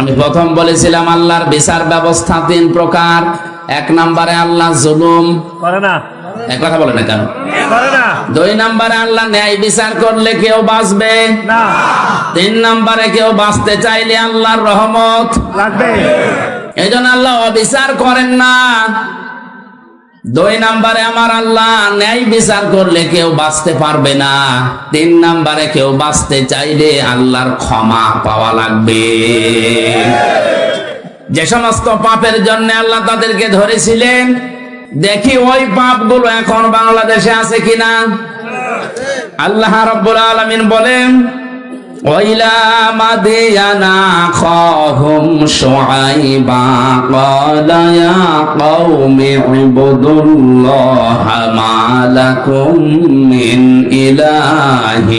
আমি প্রথম বলেছিলাম আল্লাহর বিচার ব্যবস্থা তিন প্রকার। এক নম্বরে আল্লাহ জুলুম। করে না। এক কথা বলে না কেন? করে না। দুই নম্বরে আল্লাহ ন্যায় বিচার করলে কেউ বাঁচবে। না। তিন নম্বরে কেউ বাঁচতে চাইলে আল্লাহর রহমত। লাগবে। এই জন্য আল্লাহ অবিচার করেন না। দুই নাম্বারে আমার আল্লাহ ন্যায় বিচার করলে কেউ বাঁচতে পারবে না। তিন নাম্বারে কেউ বাঁচতে চাইলে আল্লাহর ক্ষমা পাওয়া লাগবে। যে সমস্ত পাপের জন্য আল্লাহ তাদেরকে ধরেছিলেন, দেখি ওই পাপগুলো এখন বাংলাদেশে আছে কিনা? আল্লাহ রাব্বুল আলামিন বলেন وإلى مدين أخاهم شعيبا قال يا قوم اعبدوا الله ما لكم من إله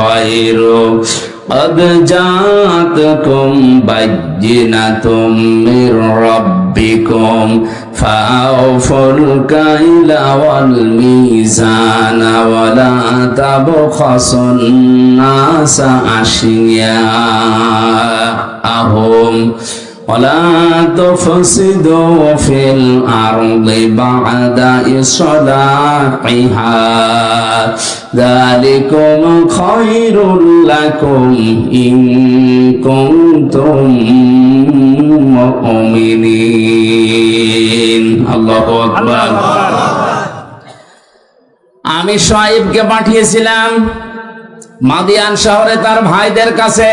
غيره قد جاءتكم بينة من ربكم فأوفوا الكيل والميزان ولا تبخسوا الناس أشياءهم ولا تفسدوا في الأرض بعد إصلاحها ذلكم خير لكم إن كنتم مؤمنين الله أكبر আমি শোয়েবকে পাঠিয়েছিলাম মাদিয়ান শহরে তার ভাইদের কাছে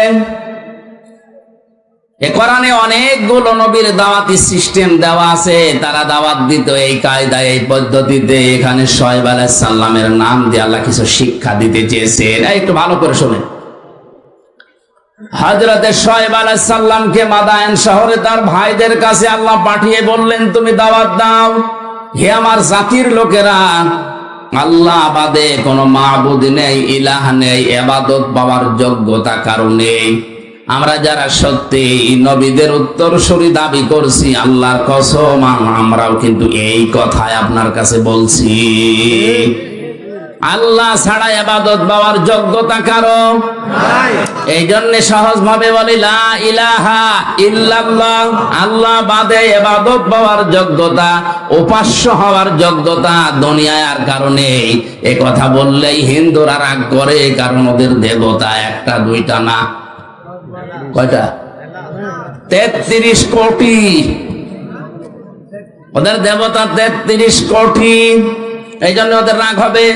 কোরআনে অনেকগুলো নবীর দাওয়াতি সিস্টেম দেওয়া আছে। তারা দাওয়াত দিত এই কায়দায়, এই পদ্ধতিতে। এখানে শোয়েব আলাইহিস সালামের নাম দিয়ে আল্লাহ কিছু শিক্ষা দিতে চেয়েছেন। একটু ভালো করে শুনে হজরতে শোয়েব আলাইহিস সালামকে মাদায়ন শহরে তার ভাইদের কাছে আল্লাহ পাঠিয়ে বললেন, তুমি দাওয়াত দাও। হে আমার জাতির লোকেরা, আল্লাহ বাদে কোনো মাহবুদ নেই, ইলাহ নেই, এবাদত পাওয়ার যোগ্যতা কারও নেই। আমরা যারা সত্যি নবীদের উত্তরসূরি দাবি করছি আল্লাহর কসম আমরাও কিন্তু এই কথাই আপনার কাছে বলছি। আল্লাহ ছাড়া এবাদত পাওয়ার যোগ্যতা কারও? এই জন্য সহজ ভাবে বলি ইলাহা ইল্লাল্লাহ। আল্লাহ বাদে এবাদত পাওয়ার যোগ্যতা উপাস্য হওয়ার যোগ্যতা দুনিয়ায় আর কারণে এ কথা বললেই হিন্দুরা রাগ করে কারণ ওদের দেবতা একটা দুইটা না। কয়টা? তেত্রিশ কোটি। ওদের দেবতা তেত্রিশ কোটি। এই জন্য ওদের রাগ হবে।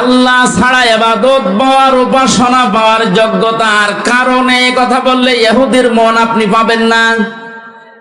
আল্লাহ ছাড়া এবাদত পাওয়ার উপাসনা পাওয়ার যোগ্যতার কারণে কথা বললে ইহুদির মন আপনি পাবেন না।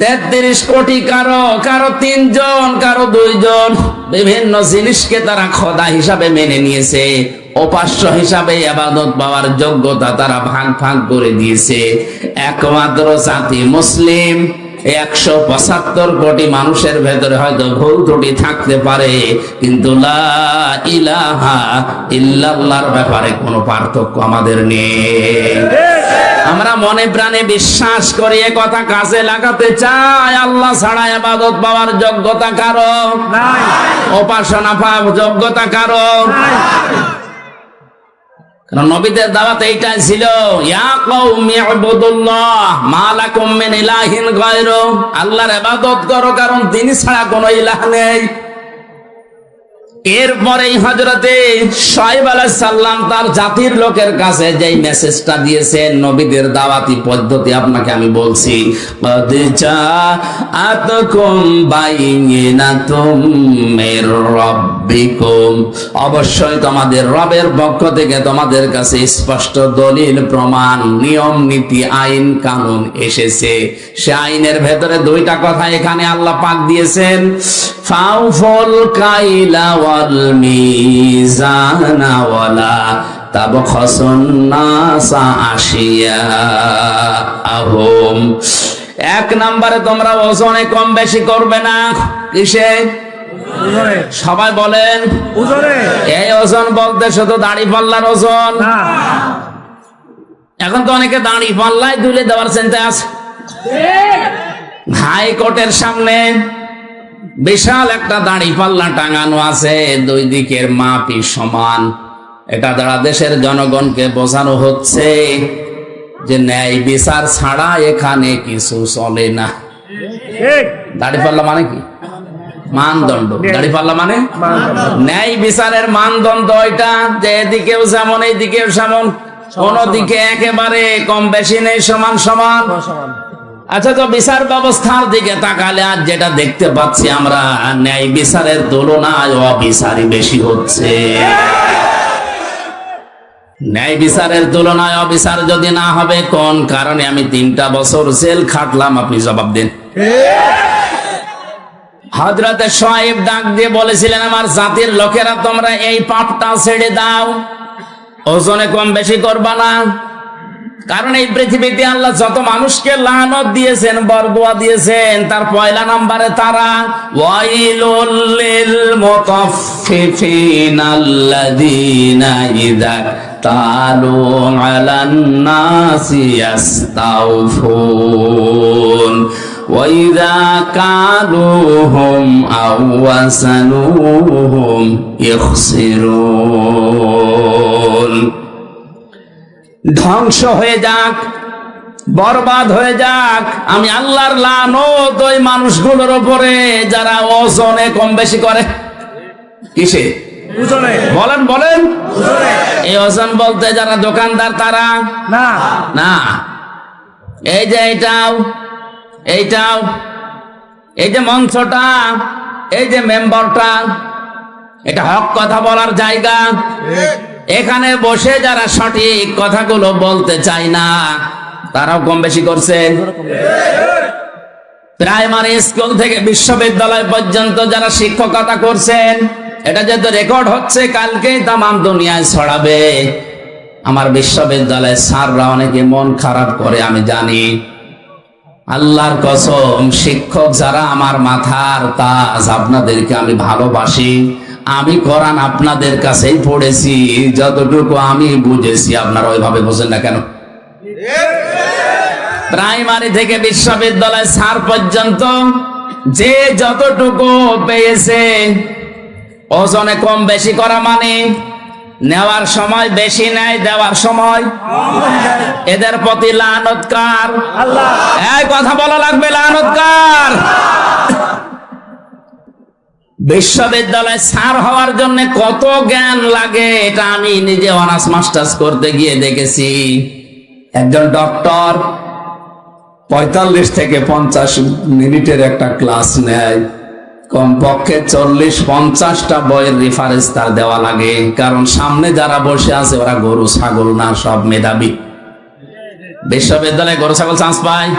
তেত্রিশ কোটি কারও কারও তিনজন, কারও দুইজন। বিভিন্ন জিনিসকে তারা খোদা হিসাবে মেনে নিয়েছে। উপাস্য হিসাবে আবাদত পাওয়ার যোগ্যতা তারা ভাগ ভাগ করে দিয়েছে। একমাত্র জাতি মুসলিম। একশো পঁচাত্তর কোটি মানুষের ভেতরে হয়তো ভুল ত্রুটি থাকতে পারে, কিন্তু ইলাহা ইল্লাল্লাহর ব্যাপারে কোনো পার্থক্য আমাদের নেই। আমরা মনে প্রাণে বিশ্বাস করি এ কথা কাজে লাগাতে চাই। আল্লাহ ছাড়া আবাদত পাওয়ার যোগ্যতা কারও? নাই। উপাসনা পাওয়ার যোগ্যতা কারও? কারণ নবীদের দাওয়াত এইটাই ছিল ইয়া কওমি ইবুদুল্লাহ মা লাকুম মিন ইলাহিন গায়রু। আল্লাহর ইবাদত করো কারণ তিনি ছাড়া কোনো ইলাহ নেই। এরপরেই হজরতে সাহেব আলাহ সাল্লাম তার জাতির লোকের কাছে যেই মেসেজটা দিয়েছেন নবীদের দাওয়াতি পদ্ধতি আপনাকে আমি বলছি। অবশ্যই তোমাদের রবের পক্ষ থেকে তোমাদের কাছে স্পষ্ট দলিল, প্রমাণ, নিয়ম, নীতি, আইন, কানুন এসেছে। সে আইনের ভেতরে দুইটা কথা এখানে আল্লাহ পাক দিয়েছেন। ফাউফল কাইলা এক নম্বরে তোমরা ওজনে কম বেশি করবে না। কিসে? সবাই বলেন। এই ওজন বলতে শুধু দাড়ি পাল্লার ওজন। এখন তো অনেকে দাড়ি পাল্লায় তুলে দেওয়ার চিন্তা আছে। হাইকোর্টের সামনে বিশাল একটা দাড়ি পাল্লা টাঙানো আছে দুই দিকের মাপই সমান। এটা দ্বারা দেশের জনগণকে বোঝানো হচ্ছে যে ন্যায় বিচার ছাড়া এখানে কিছু চলে না। দাড়ি পাল্লা মানে কি? মানদণ্ড। দাড়ি পাল্লা মানে? ন্যায় বিচারের মানদণ্ড এটা যে এদিকেও যেমন এইদিকেও যেমন কোন দিকে একেবারে কম বেশি নেই সমান সমান। আচ্ছা তো বিচার ব্যবস্থার দিকে তাকালে আজ যেটা দেখতে পাচ্ছি আমরা, ন্যায় বিচারের তুলনায় অবিচারই বেশি হচ্ছে। ন্যায় বিচারের তুলনায় অবিচার যদি না হবে, কোন কারণে আমি তিনটা বছর জেল খাটলাম? আপনি জবাব দিন। হজরতে সোয়েব ডাক দিয়ে বলেছিলেন, আমার জাতির লোকেরা, তোমরা এই পাপটা ছেড়ে দাও। ওজনে কম বেশি করবা না। কারণ এই পৃথিবীতে আল্লাহ যত মানুষকে লানত দিয়েছেন বরদোয়া দিয়েছেন তার পয়লা নম্বরে তারা ওয়াইলুল লিল মুতাফফিফিন আল্লাযীনা ইযা তালু আলান নাসি ইয়াস্তাউফুন وإذا كالوهم أو وزنوهم يخسرون ধ্বংস হয়ে যাক বরবাদ হয়ে যাক। আমি আল্লাহর লানত ওই মানুষগুলোর উপরে যারা ওজনে কম বেশি করে। কিসে? বলেন বলেন। এই ওজন বলতে যারা দোকানদার তারা? না। না। এই যে এইটাও এইটাও এই যে মঞ্চটা এই যে মেম্বারটা এটা হক কথা বলার জায়গা। এখানে বসে যারা সঠিক কথাগুলো বলতে চায় না, তারাও কম বেশি করছে। প্রাইমারি স্কুল থেকে বিশ্ববিদ্যালয় পর্যন্ত যারা শিক্ষকতা করছেন, এটা যেহেতু রেকর্ড হচ্ছে, কালকেই তামাম দুনিয়ায় ছড়াবে। আমার বিশ্ববিদ্যালয়ের স্যাররা অনেকে মন খারাপ করে, আমি জানি। আল্লাহর কসম, শিক্ষক যারা আমার মাথার তাজ, আপনাদেরকে আমি ভালোবাসি। আমি কোরআন আপনাদের কাছেই পড়েছি যতটুকু আমি বুঝেছি আপনারা ওইভাবে বোঝেন না কেন? প্রাইমারি থেকে বিশ্ববিদ্যালয় স্যার পর্যন্ত যে যতটুকু পেয়েছে ওজনে কম বেশি করা মানে নেওয়ার সময় বেশি নেয় দেওয়ার সময় এদের প্রতি আল্লাহ। এই কথা বলা লাগবে লানতকার। বিশ্ববিদ্যালয়ে স্যার হওয়ার জন্য কত জ্ঞান লাগে, এটা আমি নিজে অনার্স মাস্টার্স করতে গিয়ে দেখেছি। একজন ডক্টর পঁয়তাল্লিশ থেকে পঞ্চাশ মিনিটের একটা ক্লাস নেয়। কমপক্ষে চল্লিশ, পঞ্চাশটা বইয়ের রেফারেন্স তার দেওয়া লাগে। কারণ সামনে যারা বসে আছে, ওরা গরু, ছাগল না, সব মেধাবী। বিশ্ববিদ্যালয়ে গরু ছাগল চান্স পায়?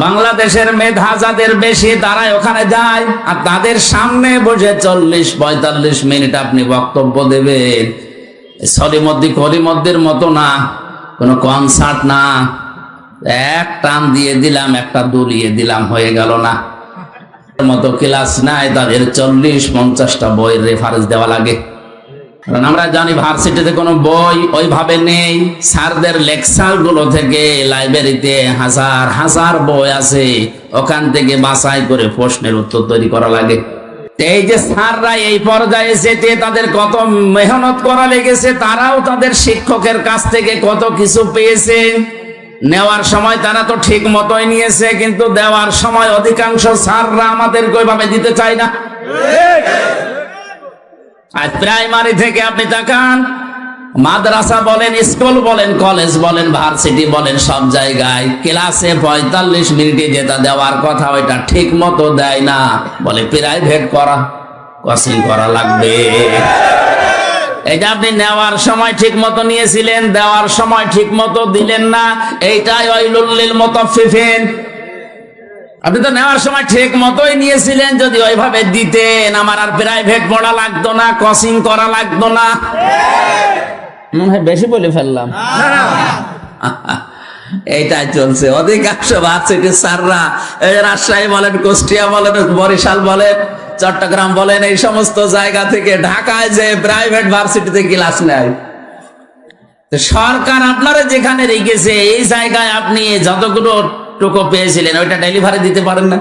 বাংলাদেশের মেধা যাদের বেশি তারাই ওখানে যায়। আর তাদের সামনে বসে চল্লিশ পঁয়তাল্লিশ মিনিট আপনি বক্তব্য দেবেন। সলিমদ্দি কলিমদ্দির মতো না কোনো কনসার্ট না। এক টান দিয়ে দিলাম একটা দুলিয়ে দিলাম হয়ে গেল না। মতো ক্লাস নাই তাদের চল্লিশ পঞ্চাশটা বইয়ের রেফারেন্স দেওয়া লাগে। কারণ আমরা জানি ভার্সিটিতে কোনো বই ওইভাবে নেই। স্যারদের লেকচারগুলো থেকে লাইব্রেরিতে হাজার হাজার বই আছে। ওখান থেকে বাছাই করে প্রশ্নের উত্তর তৈরি করা লাগে। এই যে স্যাররা এই পর্যায়ে যেতে তাদের কত মেহনত করা লেগেছে, তারাও তাদের শিক্ষকের কাছ থেকে কত কিছু পেয়েছে। নেওয়ার সময় তারা তো ঠিক মতোই নিয়েছে, কিন্তু দেওয়ার সময় অধিকাংশ স্যাররা আমাদেরকে ওইভাবে দিতে চায় না। আর প্রাইমারি থেকে আপনি তাকান। মাদ্রাসা বলেন, স্কুল বলেন, কলেজ বলেন, ভার্সিটি বলেন, সব জায়গায় ক্লাসে পঁয়তাল্লিশ মিনিটে যেটা দেওয়ার কথা ওইটা ঠিক মতো দেয় না। বলে, প্রাইভেট করা কোচিং করা লাগবে। এটা আপনি নেওয়ার সময় ঠিক মতো নিয়েছিলেন, দেওয়ার সময় ঠিক মতো দিলেন না, এইটাই ওইলুল্লিল মতো ফিফেন আপনি তো নেওয়ার সময় ঠিক মতোই নিয়েছিলেন, যদি ওইভাবে দিতেন, আমার আর প্রাইভেট পড়া লাগতো না কোচিং করা লাগতো না। মনে হয় বেশি বলে ফেললাম। এইটাই চলছে। অধিকাংশ ভার্সিটির স্যাররা, এই রাজশাহী বলেন, কুষ্টিয়া বলেন, বরিশাল বলেন, চট্টগ্রাম বলেন, এই সমস্ত জায়গা থেকে ঢাকায় যে প্রাইভেট ভার্সিটিতে ক্লাস নেয়। সরকার আপনারা যেখানে রেখেছে, এই জায়গায় আপনি যতগুলো টুকু পেয়েছিলেন ওইটা ডেলিভারি দিতে পারেন না।